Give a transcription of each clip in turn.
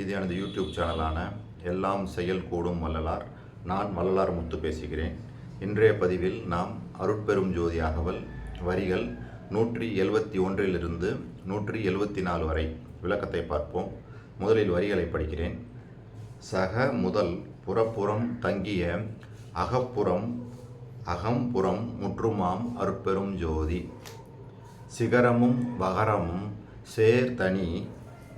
இது எனது யூடியூப் சேனலான எல்லாம் செயல் கூடும் வள்ளலார். நான் வள்ளலார் முத்து பேசுகிறேன். இன்றைய பதிவில் நாம் அருட்பெரும் ஜோதி அகவல் வரிகள் நூற்றி எழுபத்தி ஒன்றிலிருந்து நூற்றி எழுபத்தி நாலு வரை விளக்கத்தை பார்ப்போம். முதலில் வரிகளை படிக்கிறேன். சக முதல் புறப்புறம் தங்கிய அகப்புறம் அகம்புறம் முற்றுமாம் அருட்பெரும் ஜோதி. சிகரமும் வகரமும் சேர்தனி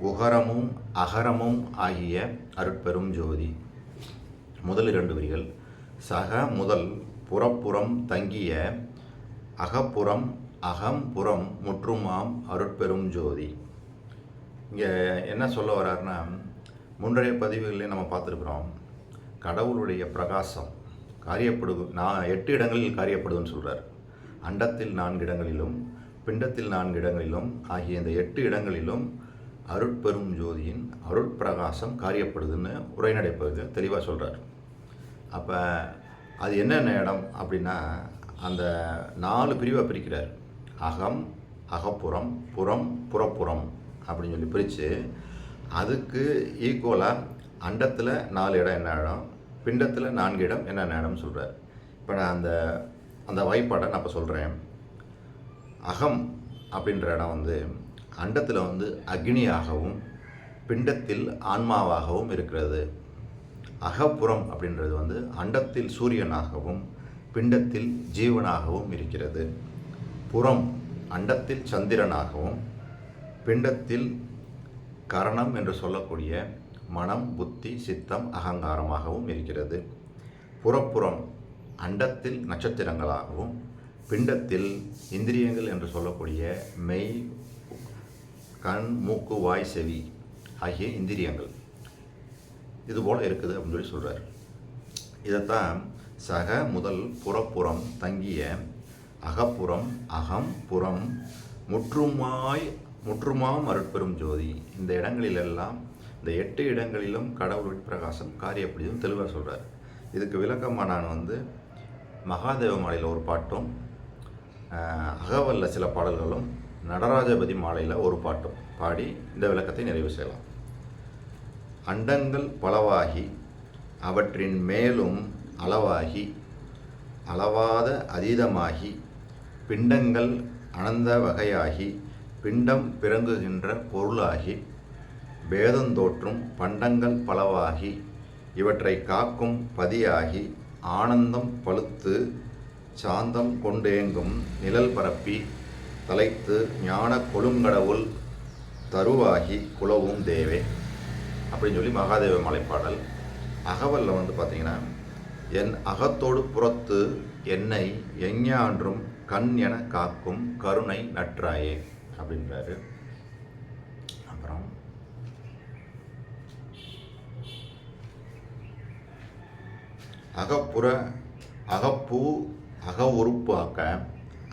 உகரமும் அகரமும் ஆகிய அருட்பெரும் ஜோதி. முதல் இரண்டு வரிகள். சக முதல் புறப்புறம் தங்கிய அகப்புறம் அகம்புறம் முற்றுமாம் அருட்பெரும் ஜோதி. இங்கே என்ன சொல்ல வர்றாருன்னா முன்றைய பதிவுகளில் நம்ம பார்த்துருக்குறோம் கடவுளுடைய பிரகாசம் காரியப்படு நான் எட்டு இடங்களில் காரியப்படுதுன்னு சொல்கிறார் அண்டத்தில் நான்கு இடங்களிலும் பிண்டத்தில் நான்கு இடங்களிலும் ஆகிய இந்த எட்டு இடங்களிலும் அருட்பெரும் ஜோதியின் அருட்பிரகாசம் காரியப்படுதுன்னு உரைநடைப்பதுக்கு தெளிவாக சொல்கிறார் அப்போ அது என்னென்ன இடம் அப்படின்னா அந்த நாலு பிரிவாக பிரிக்கிறார். அகம் அகப்புறம் புறம் புறப்புறம் அப்படின்னு சொல்லி பிரித்து அதுக்கு ஈக்குவலாக அண்டத்தில் நாலு இடம் என்ன இடம் பிண்டத்தில் நான்கு இடம் என்னென்ன இடம்னு சொல்கிறார் இப்போ நான் அந்த அந்த வாய்ப்பாடை நான் இப்போ சொல்கிறேன் அகம் அப்படின்ற இடம் வந்து அண்டத்தில் வந்து அக்னியாகவும் பிண்டத்தில் ஆன்மாவாகவும் இருக்கிறது. அகப்புறம் அப்படின்றது வந்து அண்டத்தில் சூரியனாகவும் பிண்டத்தில் ஜீவனாகவும் இருக்கிறது. புறம் அண்டத்தில் சந்திரனாகவும் பிண்டத்தில் கரணம் என்று சொல்லக்கூடிய மனம் புத்தி சித்தம் அகங்காரமாகவும் இருக்கிறது. புறப்புறம் அண்டத்தில் நட்சத்திரங்களாகவும் பிண்டத்தில் இந்திரியங்கள் என்று சொல்லக்கூடிய மெய் கண் மூக்கு வாய் செவி ஆகிய இந்திரியங்கள். இது போல் இருக்குது அப்படின்னு சொல்லி சொல்கிறார் இதைத்தான் சக முதல் புறப்புறம் தங்கிய அகப்புறம் அகம் புறம் முற்றுமாய் முற்றுமாம் அருட்பெரும் ஜோதி. இந்த இடங்களிலெல்லாம் இந்த எட்டு இடங்களிலும் கடவுள் பிரகாசம் காரியப்படியும் தெளிவாக சொல்கிறார் இதுக்கு விளக்கமாக நான் வந்து மகாதேவ மாலையில் ஒரு பாட்டும் அகவல்ல சில பாடல்களும் நடராஜபதி மாலையில் ஒரு பாட்டும் பாடி இந்த விளக்கத்தை நிறைவு செய்யலாம். அண்டங்கள் பலவாகி அவற்றின் மேலும் அளவாகி அளவாத அதீதமாகி பிண்டங்கள் அனந்த வகையாகி பிண்டம் பிறங்குகின்ற பொருளாகி பேதந்தோற்றும் பண்டங்கள் பலவாகி இவற்றை காக்கும் பதியாகி ஆனந்தம் பழுத்து சாந்தம் கொண்டேங்கும் நிழல் பரப்பி தலைத்து ஞான கொழுங்கடவுள் தருவாகி குலவும் தேவே. அப்படின்னு சொல்லி மகாதேவ மலைப்பாடல் அகவலில் வந்து பார்த்திங்கன்னா என் அகத்தோடு புறத்து என்னை எஞ்ஞான்றும் கண் என காக்கும் கருணை நற்றாயே அப்படின்றாரு. அப்புறம் அகப்புற அகப்பூ அக உறுப்பாக்க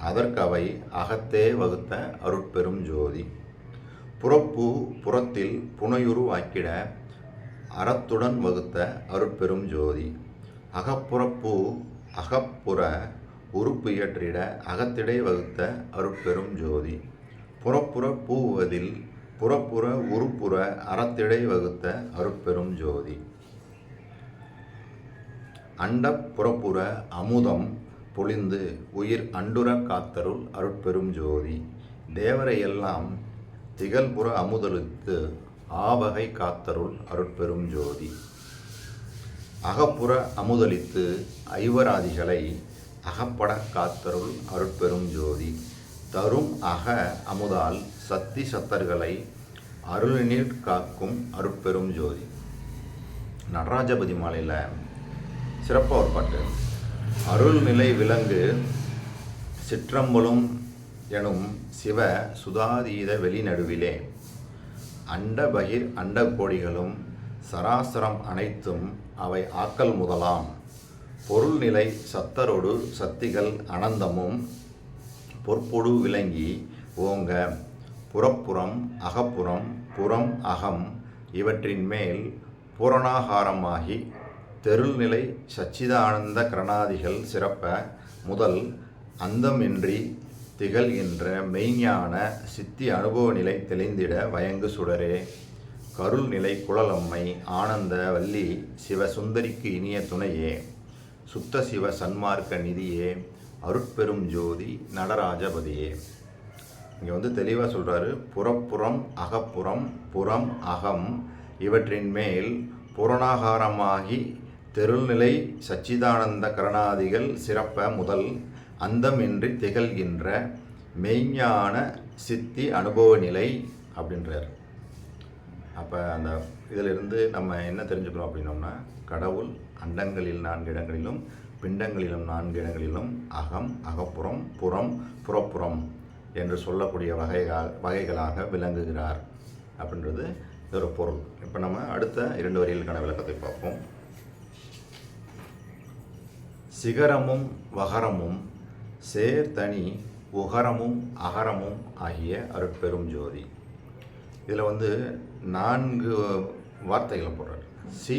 அதற்கவை அகத்தே வகுத்த அருட்பெரும் ஜோதி. புறப்பூ புறத்தில் புனையுருவாக்கிட அறத்துடன் வகுத்த அருட்பெரும் ஜோதி. அகப்புறப்பூ அகப்புற உறுப்பு இயற்றிட அகத்திடை வகுத்த அருட்பெரும் ஜோதி. புறப்புற பூவதில் புறப்புற உருப்புற அறத்திடை வகுத்த அருட்பெரும் ஜோதி. அண்ட புறப்புற அமுதம் பொழிந்து உயிர் அண்டுர காத்தருள் அருட்பெரும் ஜோதி. தேவரையெல்லாம் திகழ்புற அமுதலுக்கு ஆவகை காத்தருள் அருட்பெரும் ஜோதி. அகப்புற அமுதலித்து ஐவராதிகளை அகப்பட காத்தருள் அருட்பெரும் ஜோதி. தரும் அக அமுதால் சத்தி சத்தர்களை அருளினில் காக்கும் அருட்பெரும் ஜோதி. நடராஜபதி மாலையில் சிறப்பாக ஒரு பாட்டு. அருள்நிலை விலங்கு சிற்றம்பலும் எனும் சிவ சுதாதீத வெளிநடுவிலே. அண்ட பகிர் அண்ட கோடிகளும் சராசரம் அனைத்தும் அவை ஆக்கல் முதலாம். பொருள்நிலை சத்தரொடு சத்திகள் அனந்தமும் பொற்பொடு விளங்கி ஓங்க. புறப்புறம் அகப்புறம் புறம் அகம் இவற்றின் மேல் பூரணாகாரமாகி தெருள்நிலை சச்சிதானந்த கரணாதிகள் சிறப்ப முதல் அந்தமின்றி திகழ்கின்ற மெய்ஞான சித்தி அனுபவ நிலை தெளிந்திட வயங்கு சுடரே. கருள் நிலை குழலம்மை ஆனந்த வள்ளி சிவசுந்தரிக்கு இனிய துணையே. சுத்த சிவ சன்மார்க்க நிதியே அருட்பெரும் ஜோதி நடராஜபதியே. இங்கே வந்து தெளிவாக சொல்கிறாரு புறப்புறம் அகப்புறம் புறம் அகம் இவற்றின் மேல் புறணாகாரமாகி தெருள்நிலை சச்சிதானந்த கரணாதிகள் சிறப்ப முதல் அந்தமின்றி திகழ்கின்ற மெய்ஞான சித்தி அனுபவ நிலை அப்படின்றார். அப்போ அந்த இதிலிருந்து நம்ம என்ன தெரிஞ்சுக்கிறோம் அப்படின்னோம்னா கடவுள் அண்டங்களில் நான்கு இடங்களிலும் பிண்டங்களிலும் நான்கு இடங்களிலும் அகம் அகப்புறம் புறம் புறப்புறம் என்று சொல்லக்கூடிய வகைகள் வகைகளாக விளங்குகிறார் அப்படின்றது ஒரு பொருள். இப்போ நம்ம அடுத்த இரண்டு வரிகளுக்கான விளக்கத்தை பார்ப்போம். சிகரமும் வகரமும் சேர்தனி உகரமும் அகரமும் ஆகிய அருட்பெரும் ஜோதி. இதில் வந்து நான்கு வார்த்தைகளை போடுறார். சி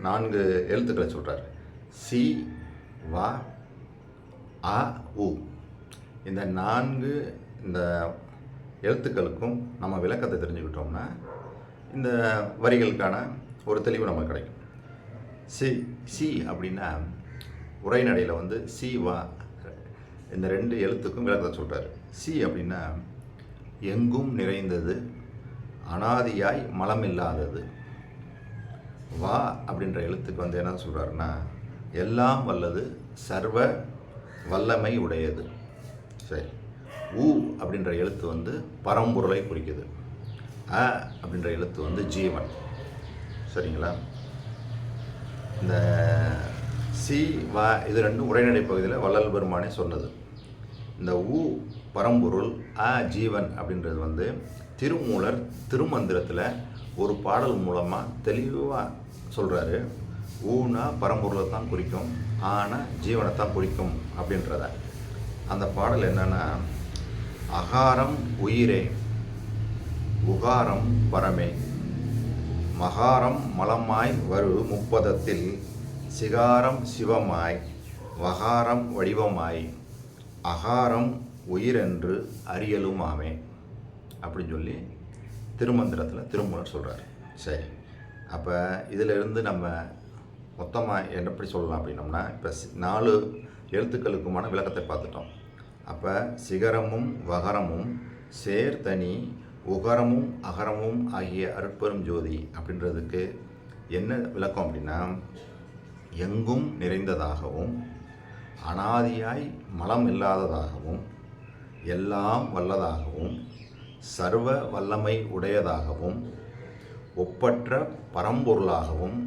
நான்கு எழுத்துக்களை சொல்கிறார் சி வ அ உ. இந்த நான்கு இந்த எழுத்துக்களுக்கும் நம்ம விளக்கத்தை தெரிஞ்சுக்கிட்டோம்னா இந்த வரிகளுக்கான ஒரு தெளிவு நமக்கு கிடைக்கும். சி சி அப்படின்னா உரைநடையில் வந்து சி வா. இந்த ரெண்டு எழுத்துக்கும் விளக்கத்தை சொல்கிறார் சி அப்படின்னா எங்கும் நிறைந்தது அனாதியாய் மலமில்லாதது. வா அப்படின்ற எழுத்துக்கு வந்து என்ன சொல்கிறாருன்னா எல்லாம் வல்லது சர்வ வல்லமை உடையது. சரி. ஊ அப்படின்ற எழுத்து வந்து பரம்பொருளை குறிக்குது. அ அப்படின்ற எழுத்து வந்து ஜீவன். சரிங்களா? இந்த சி வ இது ரெண்டும் உரைநடை பகுதியில் வள்ளல் பெருமானே சொன்னது. இந்த ஊ பரம்பொருள் அ ஜீவன் அப்படின்றது வந்து திருமூலர் திருமந்திரத்தில் ஒரு பாடல் மூலமாக தெளிவாக சொல்கிறாரு ஊனா பரம்பொருளை தான் குறிக்கும் ஆனா ஜீவனை தான் குறிக்கும் அப்படின்றத. அந்த பாடல் என்னென்னா அகாரம் உயிரே உகாரம் பரமே மகாரம் மலமாய் வரு முப்பதத்தில் சிகாரம் சிவமாய் வகாரம் வடிவமாய் அகாரம் உயிரென்று அறியலுமாமே அப்படின்னு சொல்லி திருமந்திரத்தில் திருமூலர் சொல்கிறார் சரி அப்போ இதிலிருந்து நம்ம மொத்தமாக என்ன எப்படி சொல்லலாம் அப்படின்னோம்னா இப்போ சி- நாலு எழுத்துக்களுக்குமான விளக்கத்தை பார்த்துட்டோம். அப்போ சிகரமும் வகரமும் சேர்த்தனி உகரமும் அகரமும் ஆகிய அருட்பெரும் ஜோதி அப்படின்றதுக்கு என்ன விளக்கம் அப்படின்னா எங்கும் நிறைந்ததாகவும் அனாதியாய் மலம் இல்லாததாகவும் எல்லாம் வல்லதாகவும் சர்வ வல்லமை உடையதாகவும் ஒப்பற்ற பரம்பொருளாகவும்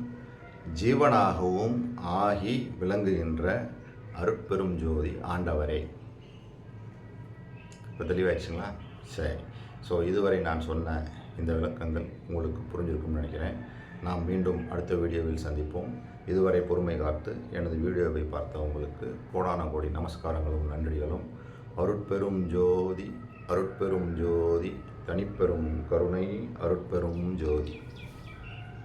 ஜீவனாகவும் ஆகி விளங்குகின்ற அருட்பெரும் ஜோதி ஆண்டவரே. இப்போ தெளிவாயிடுச்சுங்களா? சரி. ஸோ இதுவரை நான் சொன்ன இந்த விளக்கங்கள் உங்களுக்கு புரிஞ்சிருக்கும்னு நினைக்கிறேன். நாம் மீண்டும் அடுத்த வீடியோவில் சந்திப்போம். இதுவரை பொறுமை காத்து எனது வீடியோவை பார்த்த உங்களுக்கு கோடான கோடி நமஸ்காரங்களும் நன்றிகளும். அருட்பெரும் ஜோதி அருட்பெரும் ஜோதி தனிப்பெரும் கருணை அருட்பெரும் ஜோதி.